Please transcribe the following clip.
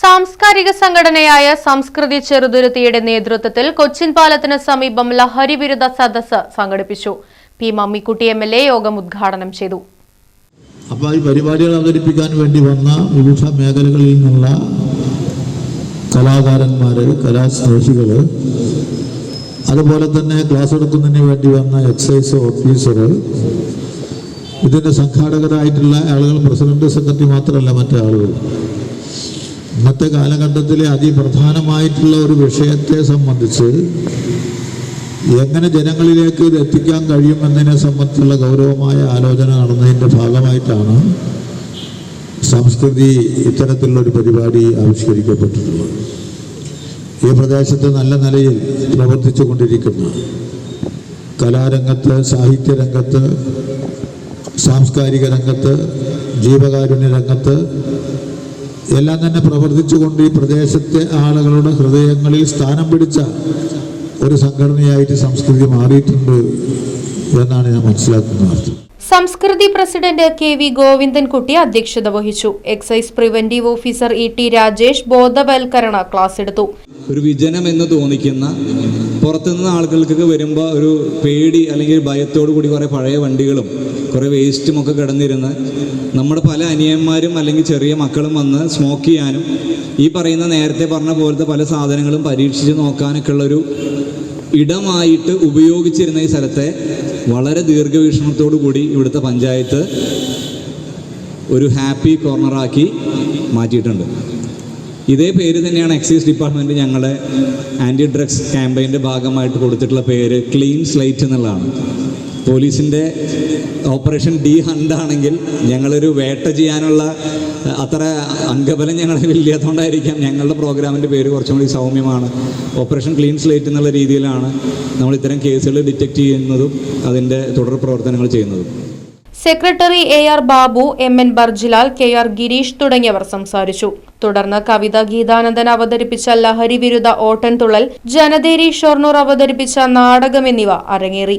സാംസ്കാരിക സംഘടനയായ സംസ്കൃതി ചെറുതുരുത്തിയുടെ നേതൃത്വത്തിൽ കൊച്ചിൻ പാലത്തിന് സമീപം ലഹരി വിരുദ്ധ സദസ്സ് സംഘടിപ്പിച്ചു. P Mammikutty M L A യോഗം ഉദ്ഘാടനം ചെയ്തു. അപ്പോൾ ഈ പരിപാടികൾ അവതരിപ്പിക്കാൻ വേണ്ടി വന്ന വിവിധ മേഖലകളിൽ നിന്നുള്ള കലാകാരന്മാർ കലാസ്നേഹികൾ അതുപോലെ തന്നെ ക്ലാസ് എടുക്കുന്നതിന് വേണ്ടി വന്ന എക്സൈസ് ഓഫീസർ ഇതിന്റെ സംഘാടകരായിട്ടുള്ള ആളുകൾ പ്രസിഡന്റ് സെക്രട്ടറി മാത്രമല്ല മറ്റേ ആളുകൾ. ഇന്നത്തെ കാലഘട്ടത്തിലെ അതിപ്രധാനമായിട്ടുള്ള ഒരു വിഷയത്തെ സംബന്ധിച്ച് എങ്ങനെ ജനങ്ങളിലേക്ക് ഇത് എത്തിക്കാൻ കഴിയുമെന്നതിനെ സംബന്ധിച്ചുള്ള ഗൗരവമായ ആലോചന നടന്നതിന്റെ ഭാഗമായിട്ടാണ് സംസ്കൃതി ഇത്തരത്തിലുള്ളൊരു പരിപാടി ആവിഷ്കരിക്കപ്പെട്ടിട്ടുള്ളത്. ഈ പ്രദേശത്ത് നല്ല നിലയിൽ പ്രവർത്തിച്ചു കൊണ്ടിരിക്കുന്ന കലാരംഗത്ത് സാഹിത്യരംഗത്ത് സാംസ്കാരിക രംഗത്ത് ജീവകാരുണ്യ രംഗത്ത് എല്ലാം തന്നെ പ്രവർത്തിച്ചുകൊണ്ട് ഈ പ്രദേശത്തെ ആളുകളുടെ ഹൃദയങ്ങളിൽ സ്ഥാനം പിടിച്ച ഒരു സംഘടനയായിട്ട് സംസ്കൃതി മാറിയിട്ടുണ്ട് എന്നാണ് ഞാൻ മനസ്സിലാക്കുന്നത് അർത്ഥം സംസ്കൃതി പ്രസിഡന്റ് കെ വി ഗോവിന്ദൻകുട്ടി അധ്യക്ഷത വഹിച്ചു. Excise preventive officer E T Rajesh ബോധവൽക്കരണ ക്ലാസ് എടുത്തു. ഒരു വിജനം എന്ന് തോന്നിക്കുന്ന പുറത്തുനിന്ന് ആളുകൾക്കൊക്കെ വരുമ്പോൾ ഒരു പേടി അല്ലെങ്കിൽ ഭയത്തോടു കൂടി കുറേ പഴയ വണ്ടികളും കുറേ വേസ്റ്റും ഒക്കെ കിടന്നിരുന്ന് നമ്മുടെ പല അനിയന്മാരും അല്ലെങ്കിൽ ചെറിയ മക്കളും വന്ന് സ്മോക്ക് ചെയ്യാനും ഈ പറയുന്ന നേരത്തെ പറഞ്ഞ പോലത്തെ പല സാധനങ്ങളും പരീക്ഷിച്ച് നോക്കാനൊക്കെ ഉള്ളൊരു ഇടമായിട്ട് ഉപയോഗിച്ചിരുന്ന ഈ സ്ഥലത്തെ വളരെ ദീർഘവീക്ഷണത്തോടു കൂടി ഇവിടുത്തെ പഞ്ചായത്ത് ഒരു ഹാപ്പി കോർണറാക്കി മാറ്റിയിട്ടുണ്ട്. ഇതേ പേര് തന്നെയാണ് എക്സൈസ് ഡിപ്പാർട്ട്മെന്റ് ഞങ്ങളുടെ ആന്റി ഡ്രഗ്സ് ക്യാമ്പയിന്റെ ഭാഗമായിട്ട് കൊടുത്തിട്ടുള്ള പേര് ക്ലീൻ സ്ലൈറ്റ് എന്നുള്ളതാണ്. പോലീസിന്റെ ഓപ്പറേഷൻ ഡി ഹണ്ട് ആണെങ്കിൽ ഞങ്ങളൊരു വേട്ട ചെയ്യാനുള്ള അത്ര അംഗബലം ഞങ്ങളുടെ ഇല്ലാത്തതുകൊണ്ടായിരിക്കാം ഞങ്ങളുടെ പ്രോഗ്രാമിന്റെ പേര് കുറച്ചും കൂടി സൗമ്യമാണ്. ഓപ്പറേഷൻ ക്ലീൻ സ്ലേറ്റ് എന്നുള്ള രീതിയിലാണ് നമ്മൾ ഇത്തരം കേസുകൾ ഡിറ്റക്റ്റ് ചെയ്യുന്നതും അതിന്റെ തുടർ പ്രവർത്തനങ്ങൾ ചെയ്യുന്നതും. Secretary A R Babu M N Barjilal K R Gireesh തുടങ്ങിയവർ സംസാരിച്ചു. തുടർന്ന് കവിത ഗീതാനന്ദൻ അവതരിപ്പിച്ച ലഹരി വിരുദ്ധ ഓട്ടൻതുള്ളൽ ജനതേരി ഷൊർണൂർ അവതരിപ്പിച്ച നാടകം എന്നിവ അരങ്ങേറി.